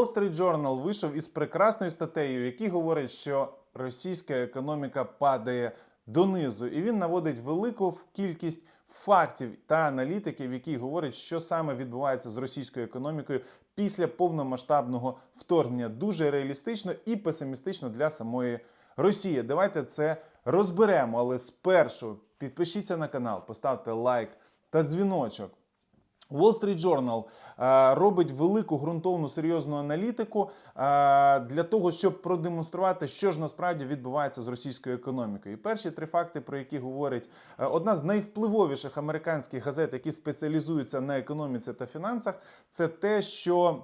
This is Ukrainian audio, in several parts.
Wall Street Journal вийшов із прекрасною статтею, який говорить, що російська економіка падає донизу, і він наводить велику кількість фактів та аналітиків, які говорять, що саме відбувається з російською економікою після повномасштабного вторгнення. Дуже реалістично і песимістично для самої Росії. Давайте це розберемо. Але спершу підпишіться на канал, поставте лайк та дзвіночок. Wall Street Journal е, робить велику ґрунтовну серйозну аналітику е, для того, щоб продемонструвати, що ж насправді відбувається з російською економікою. І перші три факти, про які говорить е, одна з найвпливовіших американських газет, які спеціалізуються на економіці та фінансах, це те, що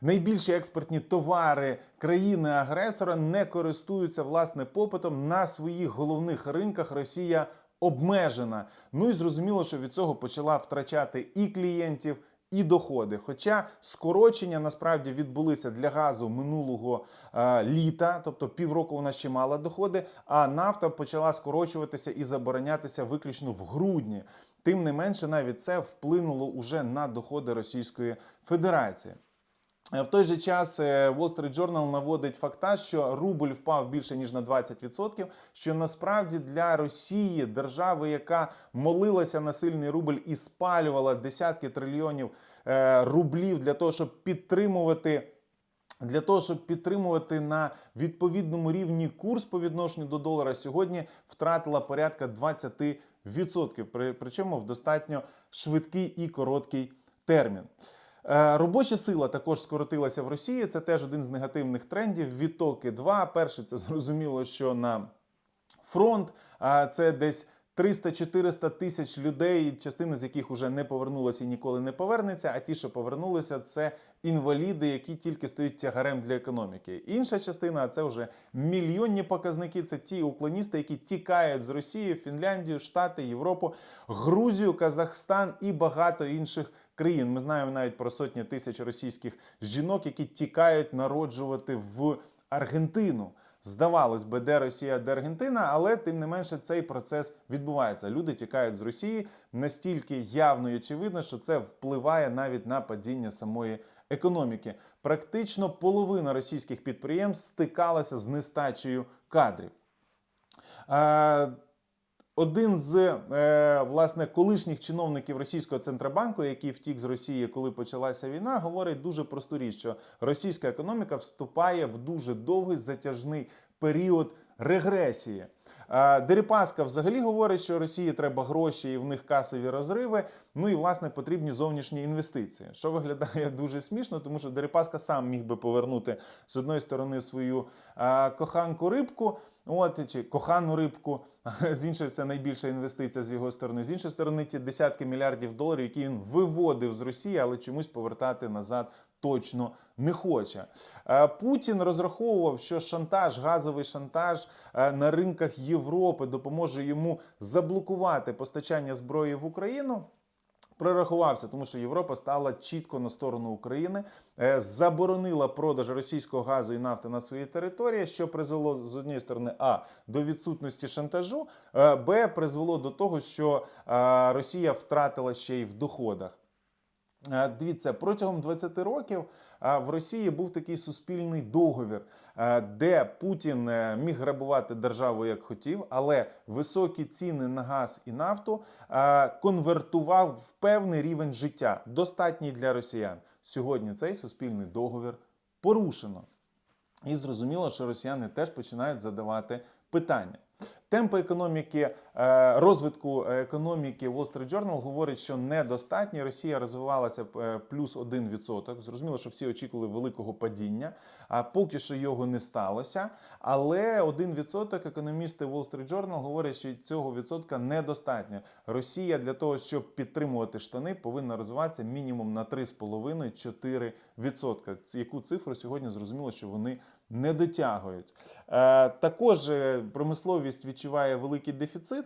Найбільші експортні товари країни-агресора не користуються власне попитом на своїх головних ринках. Росія обмежена. Ну і зрозуміло, що від цього почала втрачати і клієнтів. І доходи, хоча скорочення насправді відбулися для газу минулого е, літа, тобто півроку вона ще мала доходи, а нафта почала скорочуватися і заборонятися виключно в грудні. Тим не менше, навіть це вплинуло уже на доходи Російської Федерації. Е, В той же час е, Wall Street Journal наводить факта, що рубль впав більше ніж на 20%, що насправді для Росії, держави, яка молилася на сильний рубль і спалювала десятки трильйонів е, рублів для того, щоб підтримувати. Для того щоб підтримувати на відповідному рівні курс по відношенню до долара, сьогодні втратила порядка 20%, при- причому в достатньо швидкий і короткий термін. Е, Робоча сила також скоротилася в Росії. Це теж один з негативних трендів. Відтоки 2. Перше, це зрозуміло, що на фронт, це десь 300-400 тисяч людей, частина з яких вже не повернулася і ніколи не повернеться. А ті, що повернулися, це інваліди, які тільки стають тягарем для економіки. Інша частина це вже мільйонні показники. Це ті уклоністи, які тікають з Росії, Фінляндію, Штати, Європу, Грузію, Казахстан і багато інших країн. Ми знаємо навіть про сотні тисяч російських жінок, які тікають народжувати в Аргентину. Здавалось би, де Росія, де Аргентина, але тим не менше цей процес відбувається. Люди тікають з Росії настільки явно і очевидно, що це впливає навіть на падіння самої економіки. Практично половина російських підприємств стикалася з нестачею кадрів. Один з е, власне колишніх чиновників російського центробанку, який втік з Росії, коли почалася війна, говорить дуже просту річ, що російська економіка вступає в дуже довгий затяжний період регресії. Дерипаска взагалі говорить, що Росії треба гроші і в них касові розриви. Ну і власне потрібні зовнішні інвестиції, що виглядає дуже смішно, тому що Дерипаска сам міг би повернути з одної сторони свою коханку рибку. От чи кохану рибку, з іншої це найбільша інвестиція з його сторони. З іншої сторони, ті десятки мільярдів доларів, які він виводив з Росії, але чомусь повертати назад точно не хоче. Е, Путін розраховував, що шантаж, газовий шантаж е, на ринках Європи допоможе йому заблокувати постачання зброї в Україну. Прорахувався, тому що Європа стала чітко на сторону України, е, заборонила продаж російського газу і нафти на своїй території, що призвело з однієї сторони а до відсутності шантажу, е, б призвело до того, що е, Росія втратила ще й в доходах. Е, Дивіться, протягом 20 років е, в Росії був такий суспільний договір, е, де Путін міг грабувати державу як хотів, але високі ціни на газ і нафту конвертував в певний рівень життя, достатній для росіян. Сьогодні цей суспільний договір порушено. І зрозуміло, що росіяни теж починають задавати питання. Темпи економіки, е, розвитку економіки Wall Street Journal говорить, що недостатні. Росія розвивалася е, плюс 1%. Зрозуміло, що всі очікували великого падіння, а поки що його не сталося. Але 1% економісти Wall Street Journal говорять, що цього відсотка недостатньо. Росія для того, щоб підтримувати штани, повинна розвиватися мінімум на 3,5-4%. Ці- Яку цифру сьогодні зрозуміло, що вони не дотягують. Е, також е, промисловість відчуває великий дефіцит.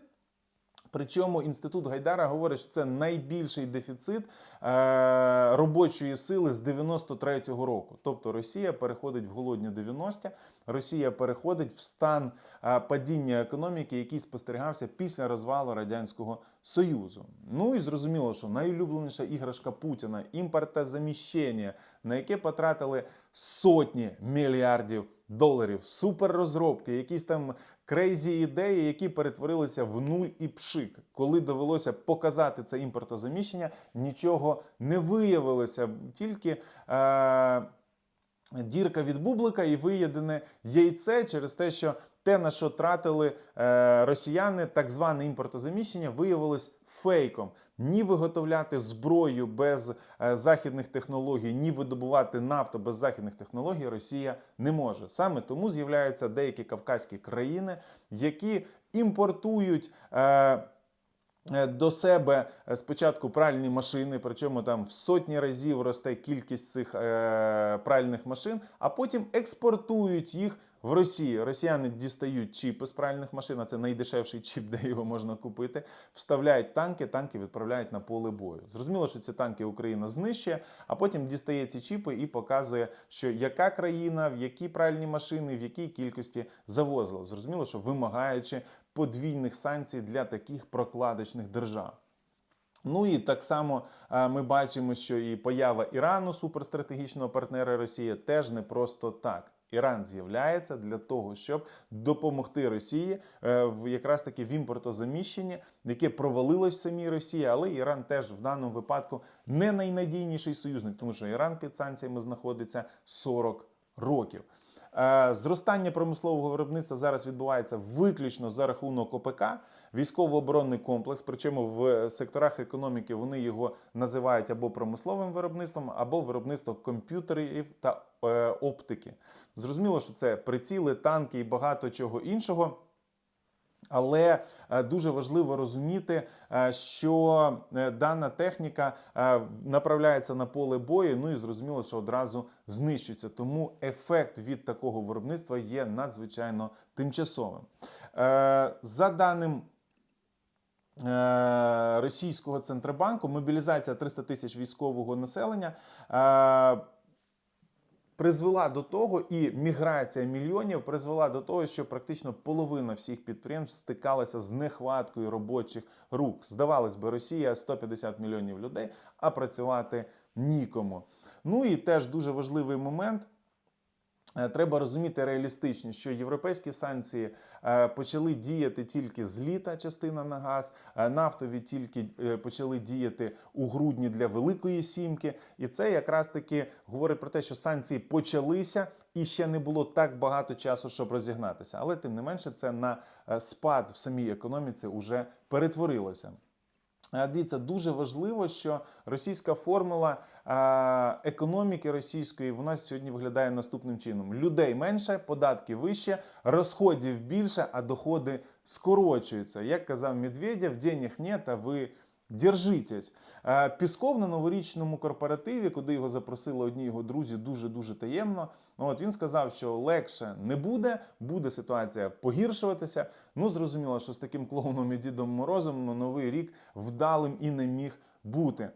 Причому інститут Гайдара говорить, що це найбільший дефіцит е, робочої сили з 93-го року. Тобто Росія переходить в голодні 90-ті, Росія переходить в стан е, падіння економіки, який спостерігався після розвалу радянського союзу. Ну і зрозуміло, що найулюбленіша іграшка Путіна імпортозаміщення, на яке потратили сотні мільярдів доларів, суперрозробки, якісь там крейзі ідеї, які перетворилися в нуль і пшик. Коли довелося показати це імпортозаміщення, нічого не виявилося. Тільки е, дірка від бублика і виєдене яйце через те, що те, на що тратили е, росіяни, так зване імпортозаміщення, виявилось фейком. Ні виготовляти зброю без е, західних технологій, ні видобувати нафту без західних технологій Росія не може. Саме тому з'являються деякі кавказькі країни, які імпортують. Е, до себе. Е, спочатку пральні машини, причому там в сотні разів росте кількість цих е, пральних машин, а потім експортують їх в Росію. Росіяни дістають чіпи з пральних машин, а це найдешевший чіп, де його можна купити. Вставляють танки, танки відправляють на поле бою. Зрозуміло, що ці танки Україна знищує, а потім дістає ці чіпи і показує, що яка країна, в які пральні машини, в якій кількості завозила. Зрозуміло, що вимагаючи подвійних санкцій для таких прокладочних держав. Ну і так само е, ми бачимо, що і поява Ірану, суперстратегічного партнера Росії, теж не просто так. Іран з'являється для того, щоб допомогти Росії е, в якраз таки в імпортозаміщенні, яке провалилось в самій Росії, але Іран теж в даному випадку не найнадійніший союзник, тому що Іран під санкціями знаходиться 40 років. Е, Зростання промислового виробництва зараз відбувається виключно за рахунок ОПК, військово-оборонний комплекс. Причому в секторах економіки вони його називають або промисловим виробництвом, або виробництво комп'ютерів та е, оптики. Зрозуміло, що це приціли, танки і багато чого іншого. Але е, дуже важливо розуміти, е, що е, дана техніка е, направляється на поле бою. Ну і зрозуміло, що одразу знищується. Тому ефект від такого виробництва є надзвичайно тимчасовим. Е, За даним е, російського центробанку, мобілізація 300 тисяч військового населення. е, призвела до того, і міграція мільйонів призвела до того, що практично половина всіх підприємств стикалася з нехваткою робочих рук. Здавалось би, Росія 150 мільйонів людей, а працювати нікому. Ну і теж дуже важливий момент. Е, Треба розуміти реалістичність, що європейські санкції е, почали діяти тільки з літа, частина на газ, е, нафтові тільки почали діяти у грудні для Великої Сімки. І це якраз таки говорить про те, що санкції почалися і ще не було так багато часу, щоб розігнатися. Але тим не менше, це на спад в самій економіці вже перетворилося. Дивіться, дуже важливо, що російська формула економіки російської вона сьогодні виглядає наступним чином: людей менше, податки вище, розходів більше, а доходи скорочуються. Як казав Медведєв, денег нет, а ви держитесь. Пісков на новорічному корпоративі, куди його запросили одні його друзі, дуже дуже таємно. От він сказав, що легше не буде, буде ситуація погіршуватися. Ну, зрозуміло, що з таким клоуном і Дідом Морозом ну, новий рік вдалим і не міг бути.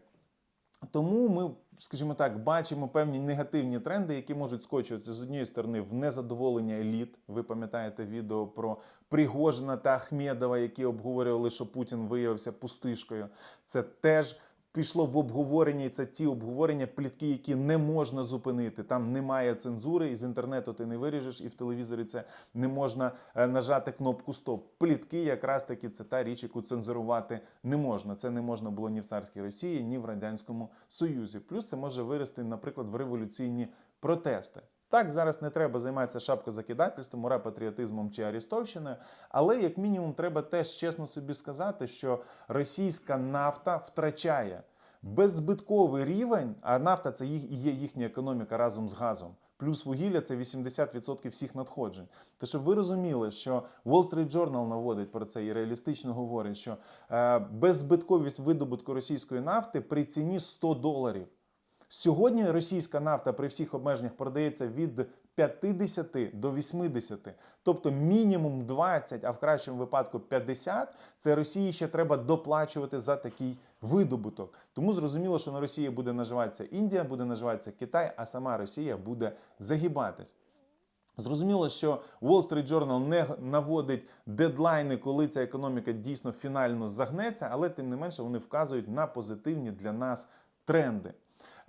Тому ми, скажімо так, бачимо певні негативні тренди, які можуть скочуватися з однієї сторони в незадоволення еліт. Ви пам'ятаєте відео про Пригожина та Ахмедова, які обговорювали, що Путін виявився пустишкою. Це теж пішло в обговорення, і це ті обговорення, плітки, які не можна зупинити. Там немає цензури, і з інтернету ти не виріжеш, і в телевізорі це не можна е, нажати кнопку Стоп. Плітки, якраз таки, це та річ, яку цензурувати не можна. Це не можна було ні в царській Росії, ні в радянському Союзі. Плюс це може вирости, наприклад, в революційні протести. Так, зараз не треба займатися шапкозакидательством, ура патріотизмом чи арістовщиною, але як мінімум треба теж чесно собі сказати, що російська нафта втрачає беззбитковий рівень, а нафта це їх і є їхня економіка разом з газом. Плюс вугілля це 80% всіх надходжень. То щоб ви розуміли, що Wall Street Journal наводить про це і реалістично говорить, що е, беззбитковість видобутку російської нафти при ціні 100 доларів. Сьогодні російська нафта при всіх обмеженнях продається від 50 до 80, тобто мінімум 20, а в кращому випадку 50, Це Росії ще треба доплачувати за такий видобуток. Тому зрозуміло, що на Росії буде наживатися Індія, буде наживатися Китай, а сама Росія буде загибатись. Зрозуміло, що Wall Street Journal не наводить дедлайни, коли ця економіка дійсно фінально загнеться, але тим не менше вони вказують на позитивні для нас тренди.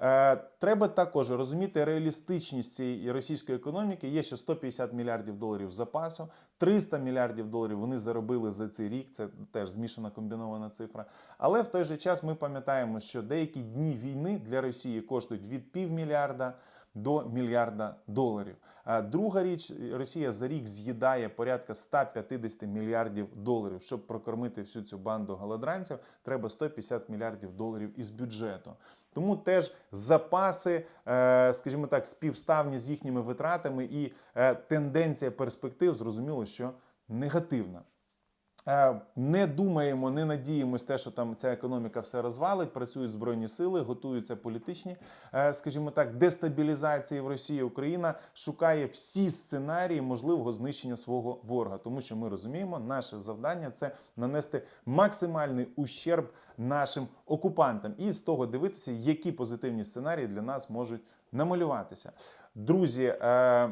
Е, Треба також розуміти реалістичність цієї російської економіки. Є ще 150 мільярдів доларів запасу, 300 мільярдів доларів вони заробили за цей рік. Це теж змішана комбінована цифра. Але в той же час ми пам'ятаємо, що деякі дні війни для Росії коштують від півмільярда до мільярда доларів. Друга річ, Росія за рік з'їдає порядка 150 мільярдів доларів. Щоб прокормити всю цю банду голодранців, треба 150 мільярдів доларів із бюджету. Тому теж запаси, е, скажімо так, співставні з їхніми витратами, і е, тенденція перспектив зрозуміло, що негативна. Е, Не думаємо, не надіємось те, що там ця економіка все розвалить. Працюють збройні сили, готуються політичні, е, скажімо так, дестабілізації в Росії. Україна шукає всі сценарії можливого знищення свого ворога, тому що ми розуміємо, наше завдання це нанести максимальний ущерб нашим окупантам, і з того дивитися, які позитивні сценарії для нас можуть намалюватися. Друзі. Е,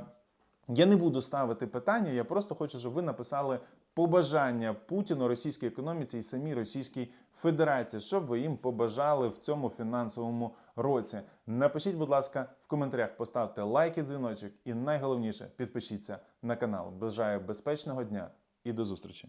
я не буду ставити питання, я просто хочу, щоб ви написали побажання Путіну, російській економіці і самій Російській Федерації, щоб ви їм побажали в цьому фінансовому році. Напишіть, будь ласка, в коментарях, поставте лайк і дзвіночок, і найголовніше підпишіться на канал. Бажаю безпечного дня і до зустрічі!